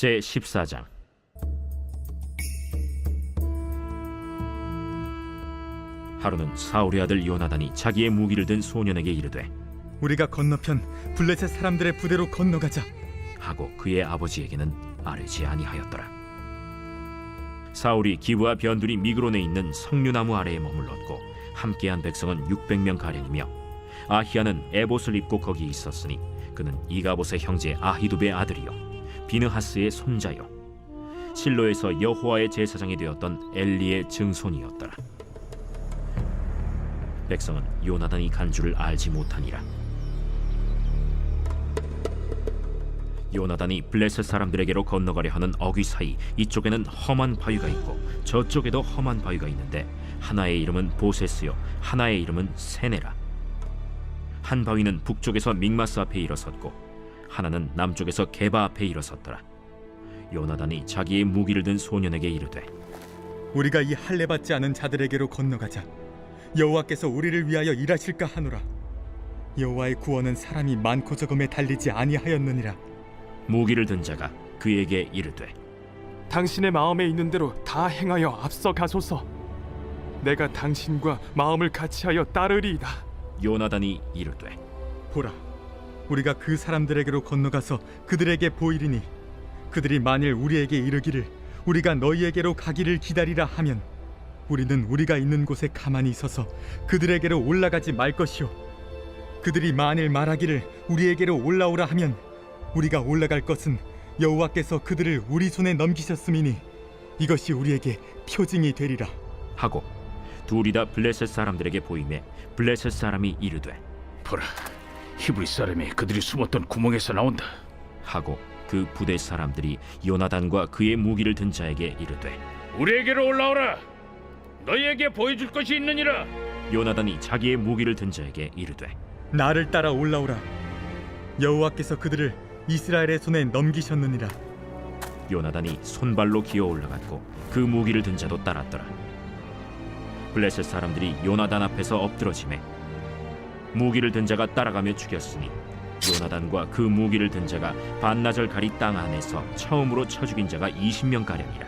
제 14장 하루는 사울의 아들 요나단이 자기의 무기를 든 소년에게 이르되 우리가 건너편 블레셋 사람들의 부대로 건너가자. 하고 그의 아버지에게는 아뢰지 아니하였더라. 사울이 기브와 변두리 미그론에 있는 석류나무 아래에 머물렀고 함께한 백성은 600명 가량이며 아히야는 에봇을 입고 거기 있었으니 그는 이가봇의 형제 아히두베의 아들이요 비느하스의 손자요 실로에서 여호와의 제사장이 되었던 엘리의 증손이었더라. 백성은 요나단이 간 줄을 알지 못하니라. 요나단이 블레셋 사람들에게로 건너가려 하는 어귀 사이 이쪽에는 험한 바위가 있고 저쪽에도 험한 바위가 있는데 하나의 이름은 보세스요 하나의 이름은 세네라 한 바위는 북쪽에서 믹마스 앞에 일어섰고 하나는 남쪽에서 게바 앞에 일어섰더라 요나단이 자기의 무기를 든 소년에게 이르되 우리가 이 할례 받지 않은 자들에게로 건너가자. 여호와께서 우리를 위하여 일하실까 하노라. 여호와의 구원은 사람이 많고 적음에 달리지 아니하였느니라. 무기를 든 자가 그에게 이르되 당신의 마음에 있는 대로 다 행하여 앞서 가소서. 내가 당신과 마음을 같이하여 따르리이다. 요나단이 이르되 보라, 우리가 그 사람들에게로 건너가서 그들에게 보이리니 그들이 만일 우리에게 이르기를 우리가 너희에게로 가기를 기다리라 하면 우리는 우리가 있는 곳에 가만히 있어서 그들에게로 올라가지 말 것이요. 그들이 만일 말하기를 우리에게로 올라오라 하면 우리가 올라갈 것은 여호와께서 그들을 우리 손에 넘기셨음이니 이것이 우리에게 표징이 되리라. 하고 둘이 다 블레셋 사람들에게 보이매 블레셋 사람이 이르되 보라, 히브리 사람이 그들이 숨었던 구멍에서 나온다. 하고 그 부대 사람들이 요나단과 그의 무기를 든 자에게 이르되 우리에게로 올라오라. 너희에게 보여줄 것이 있느니라. 요나단이 자기의 무기를 든 자에게 이르되 나를 따라 올라오라 여호와께서 그들을 이스라엘의 손에 넘기셨느니라 요나단이 손발로 기어 올라갔고 그 무기를 든 자도 따랐더라 블레셋 사람들이 요나단 앞에서 엎드러지매 무기를 든 자가 따라가며 죽였으니 요나단과 그 무기를 든 자가 반나절 가리 땅 안에서 처음으로 쳐 죽인 자가 20명 가량이라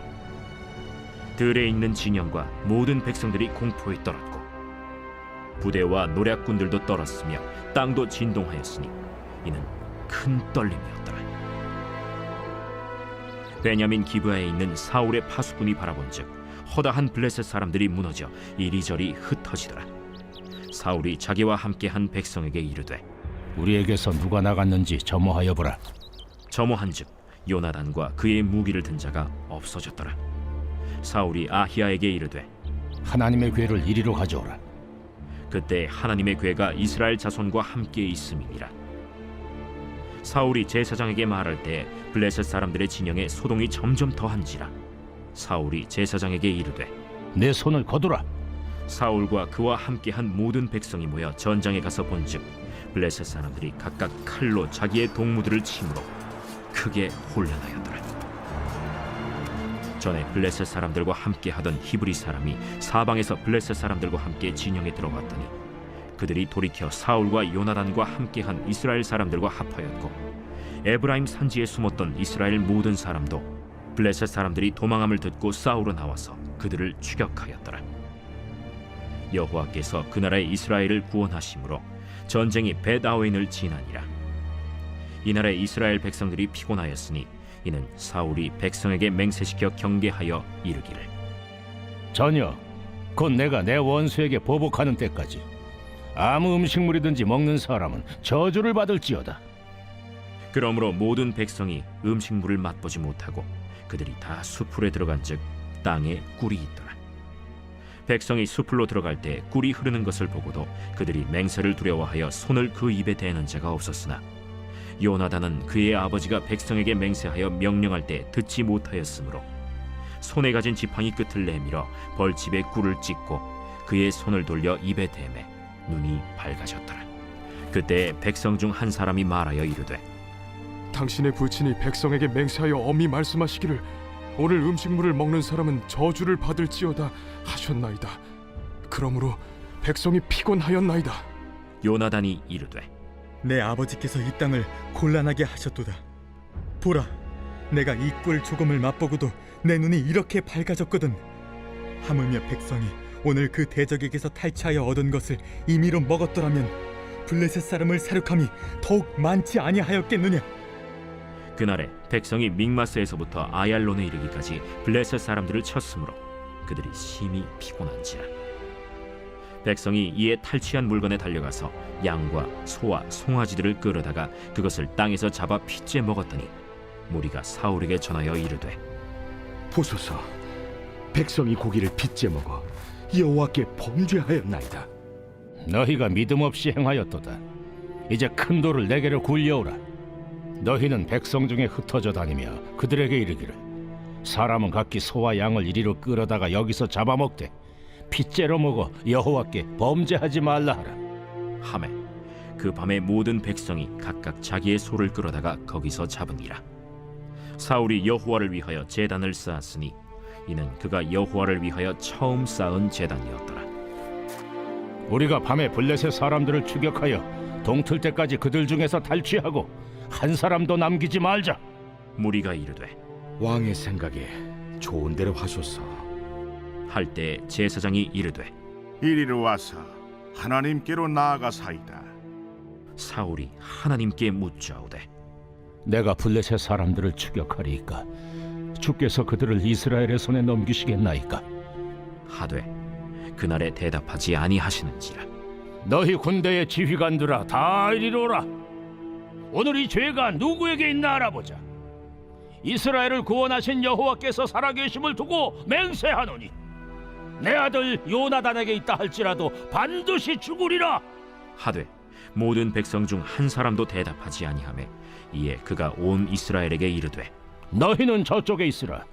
들에 있는 진영과 모든 백성들이 공포에 떨었고 부대와 노략군들도 떨었으며 땅도 진동하였으니 이는 큰 떨림이었더라 베냐민 기브아에 있는 사울의 파수꾼이 바라본즉 허다한 블레셋 사람들이 무너져 이리저리 흩어지더라. 사울이 자기와 함께한 백성에게 이르되 우리에게서 누가 나갔는지 점호하여 보라. 점호한즉 요나단과 그의 무기를 든 자가 없어졌더라. 사울이 아히야에게 이르되 하나님의 괴를 이리로 가져오라. 그때 하나님의 괴가 이스라엘 자손과 함께 있음이니라. 사울이 제사장에게 말할 때 블레셋 사람들의 진영에 소동이 점점 더한지라. 사울이 제사장에게 이르되 내 손을 거두라. 사울과 그와 함께한 모든 백성이 모여 전장에 가서 본즉 블레셋 사람들이 각각 칼로 자기의 동무들을 침으로 크게 혼란하였더라. 전에 블레셋 사람들과 함께하던 히브리 사람이 사방에서 블레셋 사람들과 함께 진영에 들어왔더니 그들이 돌이켜 사울과 요나단과 함께한 이스라엘 사람들과 합하였고 에브라임 산지에 숨었던 이스라엘 모든 사람도 블레셋 사람들이 도망함을 듣고 싸우러 나와서 그들을 추격하였더라. 여호와께서 그 나라의 이스라엘을 구원하심으로 전쟁이 벳아웬을 지나니라. 이 나라의 이스라엘 백성들이 피곤하였으니 이는 사울이 백성에게 맹세시켜 경계하여 이르기를 전혀 곧 내가 내 원수에게 보복하는 때까지 아무 음식물이든지 먹는 사람은 저주를 받을지어다. 그러므로 모든 백성이 음식물을 맛보지 못하고 그들이 다 수풀에 들어간즉 땅에 꿀이 있더라. 백성이 수풀로 들어갈 때 꿀이 흐르는 것을 보고도 그들이 맹세를 두려워하여 손을 그 입에 대는 자가 없었으나 요나단은 그의 아버지가 백성에게 맹세하여 명령할 때 듣지 못하였으므로 손에 가진 지팡이 끝을 내밀어 벌집에 꿀을 찍고 그의 손을 돌려 입에 대매 눈이 밝아졌더라. 그때 백성 중 한 사람이 말하여 이르되 당신의 부친이 백성에게 맹세하여 엄히 말씀하시기를 오늘 음식물을 먹는 사람은 저주를 받을지어다 하셨나이다. 그러므로 백성이 피곤하였나이다. 요나단이 이르되 내 아버지께서 이 땅을 곤란하게 하셨도다. 보라, 내가 이 꿀 조금을 맛보고도 내 눈이 이렇게 밝아졌거든. 하물며 백성이 오늘 그 대적에게서 탈취하여 얻은 것을 임의로 먹었더라면 블레셋 사람을 사륙함이 더욱 많지 아니하였겠느냐? 그날에 백성이 믹마스에서부터 아얄론에 이르기까지 블레셋 사람들을 쳤으므로 그들이 심히 피곤한지라 백성이 이에 탈취한 물건에 달려가서 양과 소와 송아지들을 끌어다가 그것을 땅에서 잡아 핏째 먹었더니 무리가 사울에게 전하여 이르되 보소서 백성이 고기를 빚제 먹어 여호와께 범죄하였나이다 너희가 믿음 없이 행하였도다. 이제 큰 돌을 내게로 굴려오라. 너희는 백성 중에 흩어져 다니며 그들에게 이르기를 사람은 각기 소와 양을 이리로 끌어다가 여기서 잡아먹되 핏째로 먹어 여호와께 범죄하지 말라 하라. 하매 그 밤에 모든 백성이 각각 자기의 소를 끌어다가 거기서 잡으니라 사울이 여호와를 위하여 제단을 쌓았으니 이는 그가 여호와를 위하여 처음 쌓은 제단이었더라 우리가 밤에 블레셋 사람들을 추격하여 동틀 때까지 그들 중에서 탈취하고 한 사람도 남기지 말자. 무리가 이르되 왕의 생각에 좋은 대로 하소서 할 때 제사장이 이르되 이리로 와서 하나님께로 나아가사이다. 사울이 하나님께 묻자오되 내가 블레셋 사람들을 추격하리이까 주께서 그들을 이스라엘의 손에 넘기시겠나이까 하되 그날에 대답하지 아니하시는지라. 너희 군대의 지휘관들아 다 이리로 오라. 오늘 이 죄가 누구에게 있나 알아보자. 이스라엘을 구원하신 여호와께서 살아계심을 두고 맹세하노니 내 아들 요나단에게 있다 할지라도 반드시 죽으리라. 하되 모든 백성 중 한 사람도 대답하지 아니하매 이에 그가 온 이스라엘에게 이르되 너희는 저쪽에 있으라.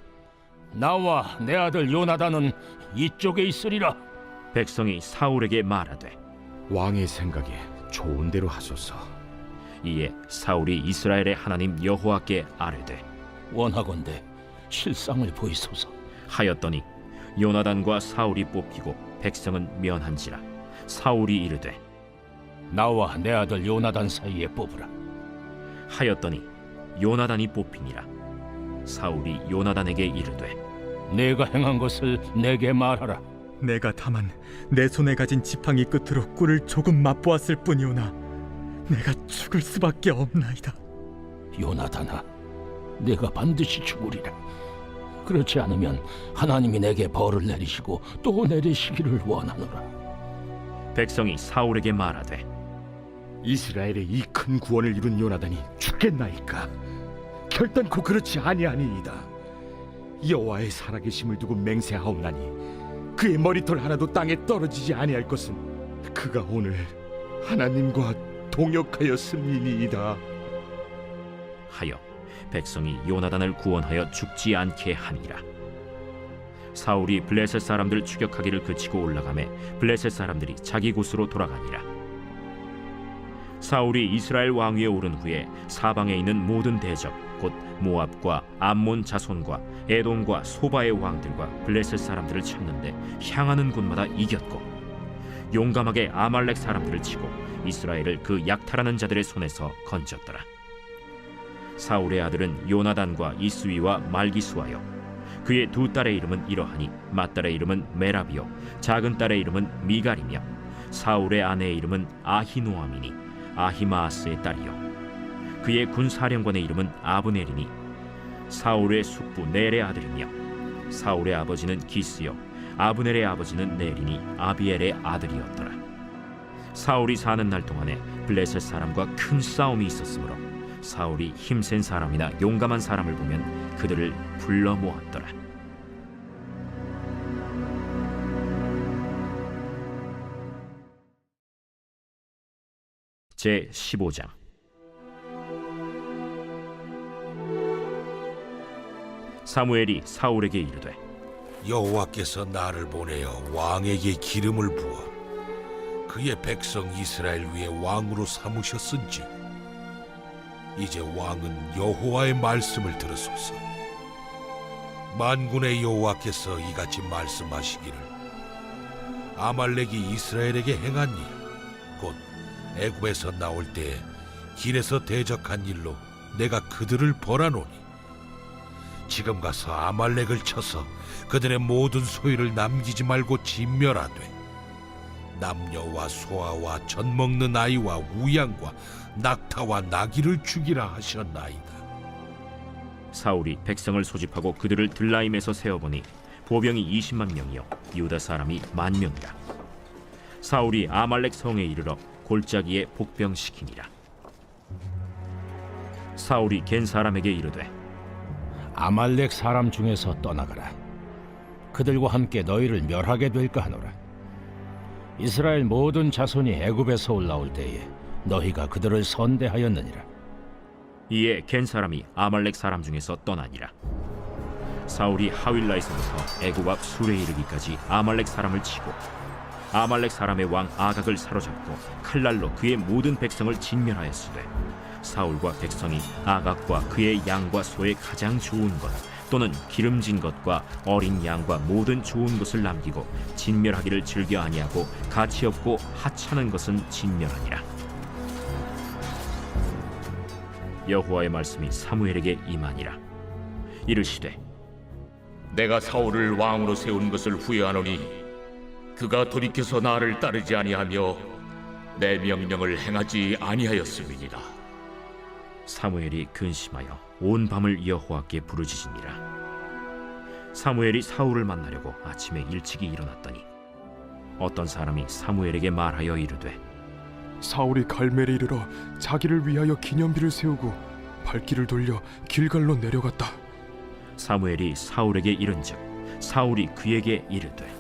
나와 내 아들 요나단은 이쪽에 있으리라 백성이 사울에게 말하되 왕의 생각에 좋은 대로 하소서. 이에 사울이 이스라엘의 하나님 여호와께 아뢰되 원하건대 실상을 보이소서. 하였더니 요나단과 사울이 뽑히고 백성은 면한지라 사울이 이르되 나와 내 아들 요나단 사이에 뽑으라. 하였더니 요나단이 뽑히니라. 사울이 요나단에게 이르되 내가 행한 것을 내게 말하라 내가 다만 내 손에 가진 지팡이 끝으로 꿀을 조금 맛보았을 뿐이오나 내가 죽을 수밖에 없나이다. 요나단아 내가 반드시 죽으리라. 그렇지 않으면 하나님이 내게 벌을 내리시고 또 내리시기를 원하노라. 백성이 사울에게 말하되 이스라엘의 이 큰 구원을 이룬 요나단이 죽겠나이까? 결단코 그렇지 아니하니이다. 여호와의 살아계심을 두고 맹세하옵나니 그의 머리털 하나도 땅에 떨어지지 아니할 것은 그가 오늘 하나님과 동역하였음이니이다. 하여 백성이 요나단을 구원하여 죽지 않게 하니라. 사울이 블레셋 사람들 추격하기를 그치고 올라가매 블레셋 사람들이 자기 곳으로 돌아가니라 사울이 이스라엘 왕위에 오른 후에 사방에 있는 모든 대적 곧 모압과 암몬 자손과 에돔과 소바의 왕들과 블레셋 사람들을 쳤는데 향하는 곳마다 이겼고 용감하게 아말렉 사람들을 치고 이스라엘을 그 약탈하는 자들의 손에서 건졌더라. 사울의 아들은 요나단과 이스위와 말기수하여 그의 두 딸의 이름은 이러하니 맏딸의 이름은 메라비요 작은 딸의 이름은 미갈이며 사울의 아내의 이름은 아히노아미니 아히마아스의 딸이요 그의 군사령관의 이름은 아브넬이니 사울의 숙부 넬의 아들이며 사울의 아버지는 기스요 아브넬의 아버지는 넬이니 아비엘의 아들이었더라 사울이 사는 날 동안에 블레셋 사람과 큰 싸움이 있었으므로 사울이 힘센 사람이나 용감한 사람을 보면 그들을 불러 모았더라. 제 15장. 사무엘이 사울에게 이르되 여호와께서 나를 보내어 왕에게 기름을 부어 그의 백성 이스라엘 위에 왕으로 삼으셨은지 이제 왕은 여호와의 말씀을 들으소서. 만군의 여호와께서 이같이 말씀하시기를 아말렉이 이스라엘에게 행한 일곧 애굽에서 나올 때 길에서 대적한 일로 내가 그들을 벌하노니 지금 가서 아말렉을 쳐서 그들의 모든 소유를 남기지 말고 진멸하되 남녀와 소아와 젖 먹는 아이와 우양과 낙타와 나귀를 죽이라 하셨나이다. 사울이 백성을 소집하고 그들을 들라임에서 세어보니 보병이 20만 명이요 유다 사람이 만 명이라 사울이 아말렉 성에 이르러 골짜기에 복병시키니라 사울이 겐 사람에게 이르되 아말렉 사람 중에서 떠나가라. 그들과 함께 너희를 멸하게 될까 하노라. 이스라엘 모든 자손이 애굽에서 올라올 때에 너희가 그들을 선대하였느니라. 이에 겐 사람이 아말렉 사람 중에서 떠나니라 사울이 하윌라에서부터 애굽 앞 술에 이르기까지 아말렉 사람을 치고 아말렉 사람의 왕 아각을 사로잡고 칼날로 그의 모든 백성을 진멸하였으되 사울과 백성이 아각과 그의 양과 소의 가장 좋은 것 또는 기름진 것과 어린 양과 모든 좋은 것을 남기고 진멸하기를 즐겨 아니하고 가치 없고 하찮은 것은 진멸하니라. 여호와의 말씀이 사무엘에게 임하니라. 이르시되 내가 사울을 왕으로 세운 것을 후회하노니 그가 돌이켜서 나를 따르지 아니하며 내 명령을 행하지 아니하였음이니라. 사무엘이 근심하여 온 밤을 여호와께 부르짖으니라 사무엘이 사울을 만나려고 아침에 일찍이 일어났더니 어떤 사람이 사무엘에게 말하여 이르되 사울이 갈멜에 이르러 자기를 위하여 기념비를 세우고 발길을 돌려 길갈로 내려갔다. 사무엘이 사울에게 이른즉 사울이 그에게 이르되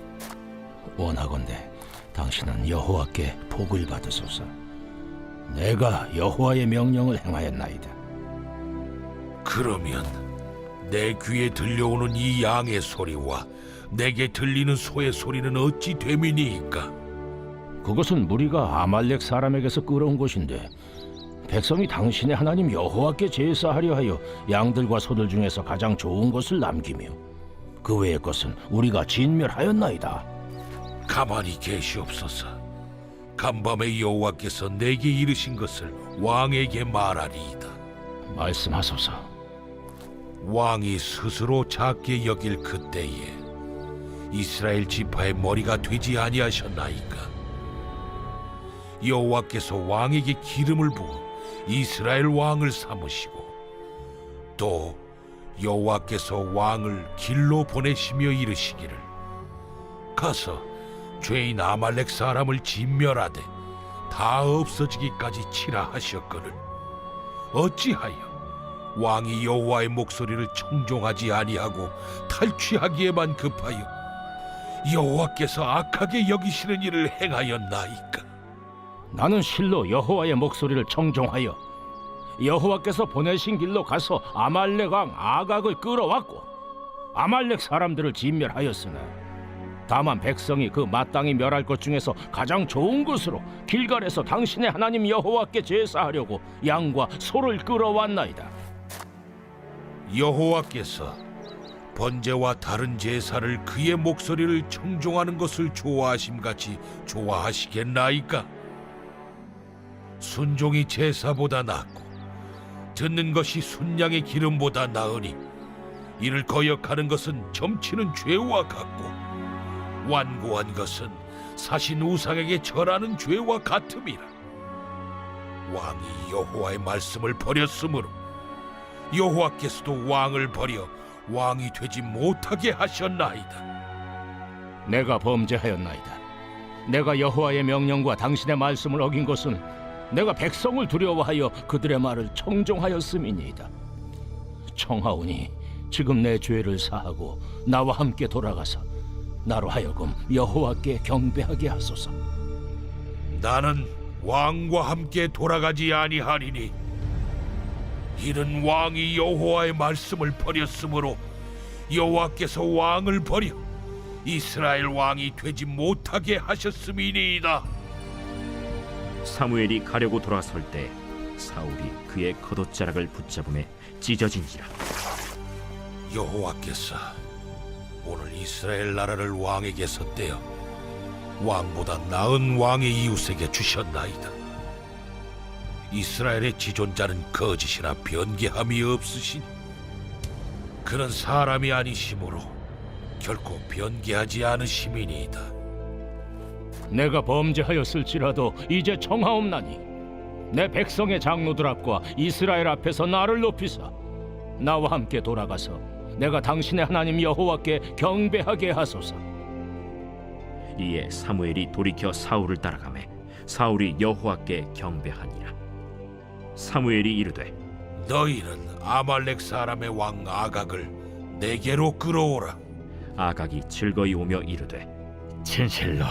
원하건대 당신은 여호와께 복을 받으소서. 내가 여호와의 명령을 행하였나이다. 그러면 내 귀에 들려오는 이 양의 소리와 내게 들리는 소의 소리는 어찌 됨이니이까? 그것은 무리가 아말렉 사람에게서 끌어온 것인데 백성이 당신의 하나님 여호와께 제사하려 하여 양들과 소들 중에서 가장 좋은 것을 남기며 그 외의 것은 우리가 진멸하였나이다. 가만히 계시옵소서. 간밤에 여호와께서 내게 이르신 것을 왕에게 말하리이다. 말씀하소서. 왕이 스스로 작게 여길 그때에 이스라엘 지파의 머리가 되지 아니하셨나이까? 여호와께서 왕에게 기름을 부어 이스라엘 왕을 삼으시고 또 여호와께서 왕을 길로 보내시며 이르시기를 가서 죄인 아말렉 사람을 진멸하되 다 없어지기까지 치라 하셨거늘. 어찌하여 왕이 여호와의 목소리를 청종하지 아니하고 탈취하기에만 급하여 여호와께서 악하게 여기시는 일을 행하였나이까? 나는 실로 여호와의 목소리를 청종하여 여호와께서 보내신 길로 가서 아말렉 왕 아각을 끌어왔고 아말렉 사람들을 진멸하였으나 다만 백성이 그 마땅히 멸할 것 중에서 가장 좋은 것으로 길갈에서 당신의 하나님 여호와께 제사하려고 양과 소를 끌어왔나이다. 여호와께서 번제와 다른 제사를 그의 목소리를 청종하는 것을 좋아하심 같이 좋아하시겠나이까? 순종이 제사보다 낫고 듣는 것이 순양의 기름보다 나으니 이를 거역하는 것은 점치는 죄와 같고 완고한 것은 사신 우상에게 절하는 죄와 같음이라 왕이 여호와의 말씀을 버렸으므로 여호와께서도 왕을 버려 왕이 되지 못하게 하셨나이다. 내가 범죄하였나이다. 내가 여호와의 명령과 당신의 말씀을 어긴 것은 내가 백성을 두려워하여 그들의 말을 청종하였음이니이다. 청하오니 지금 내 죄를 사하고 나와 함께 돌아가서 나로 하여금 여호와께 경배하게 하소서. 나는 왕과 함께 돌아가지 아니하리니 이는 왕이 여호와의 말씀을 버렸으므로 여호와께서 왕을 버려 이스라엘 왕이 되지 못하게 하셨음이니이다. 사무엘이 가려고 돌아설 때 사울이 그의 겉옷자락을 붙잡음에 찢어진지라 여호와께서 오늘 이스라엘 나라를 왕에게서 떼어 왕보다 나은 왕의 이웃에게 주셨나이다. 이스라엘의 지존자는 거짓이나 변개함이 없으시니 그는 사람이 아니심으로 결코 변개하지 않으심이니이다. 내가 범죄하였을지라도 이제 청하옵나니 내 백성의 장로들 앞과 이스라엘 앞에서 나를 높이사 나와 함께 돌아가서 내가 당신의 하나님 여호와께 경배하게 하소서. 이에 사무엘이 돌이켜 사울을 따라가매 사울이 여호와께 경배하니라 사무엘이 이르되 너희는 아말렉 사람의 왕 아각을 내게로 끌어오라. 아각이 즐거이 오며 이르되 진실로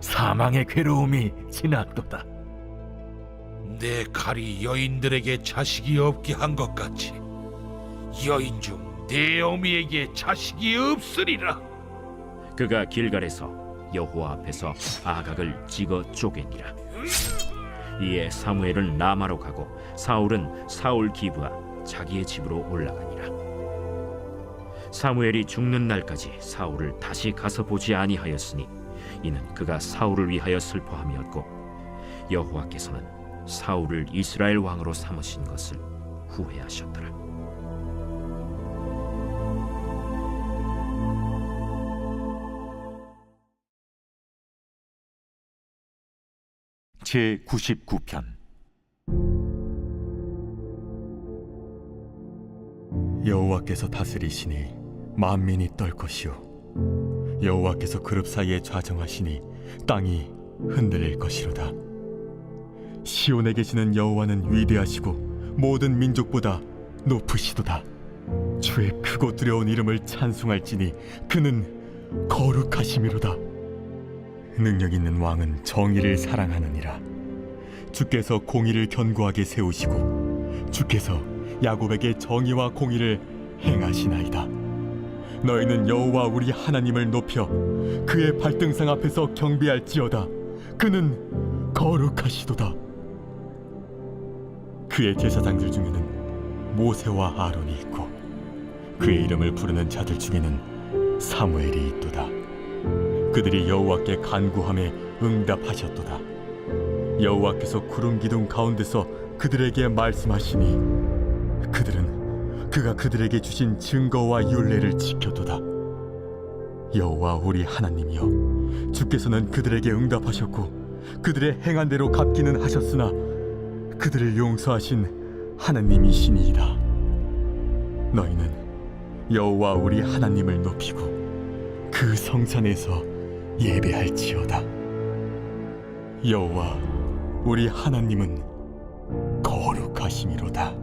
사망의 괴로움이 지났도다. 내 칼이 여인들에게 자식이 없게 한 것 같이 여인 중 내 어미에게 자식이 없으리라. 그가 길갈에서 여호와 앞에서 아각을 찍어 쪼개니라. 이에 사무엘은 라마로 가고 사울은 사울 기브와 자기의 집으로 올라가니라. 사무엘이 죽는 날까지 사울을 다시 가서 보지 아니하였으니 이는 그가 사울을 위하여 슬퍼함이었고 여호와께서는 사울을 이스라엘 왕으로 삼으신 것을 후회하셨더라 제 99편. 여호와께서 다스리시니 만민이 떨 것이요. 여호와께서 그룹 사이에 좌정하시니 땅이 흔들릴 것이로다. 시온에 계시는 여호와는 위대하시고 모든 민족보다 높으시도다. 주의 크고 두려운 이름을 찬송할지니 그는 거룩하심이로다 능력 있는 왕은 정의를 사랑하느니라 주께서 공의를 견고하게 세우시고 주께서 야곱에게 정의와 공의를 행하시나이다. 너희는 여호와 우리 하나님을 높여 그의 발등상 앞에서 경배할지어다. 그는 거룩하시도다. 그의 제사장들 중에는 모세와 아론이 있고 그의 이름을 부르는 자들 중에는 사무엘이 있도다. 그들이 여호와께 간구함에 응답하셨도다. 여호와께서 구름 기둥 가운데서 그들에게 말씀하시니 그들은 그가 그들에게 주신 증거와 율례를 지켰도다. 여호와 우리 하나님이여 주께서는 그들에게 응답하셨고 그들의 행한 대로 갚기는 하셨으나 그들을 용서하신 하나님이시니이다. 너희는 여호와 우리 하나님을 높이고 그 성산에서 예배할지어다. 여호와 우리 하나님은 거룩하심이로다.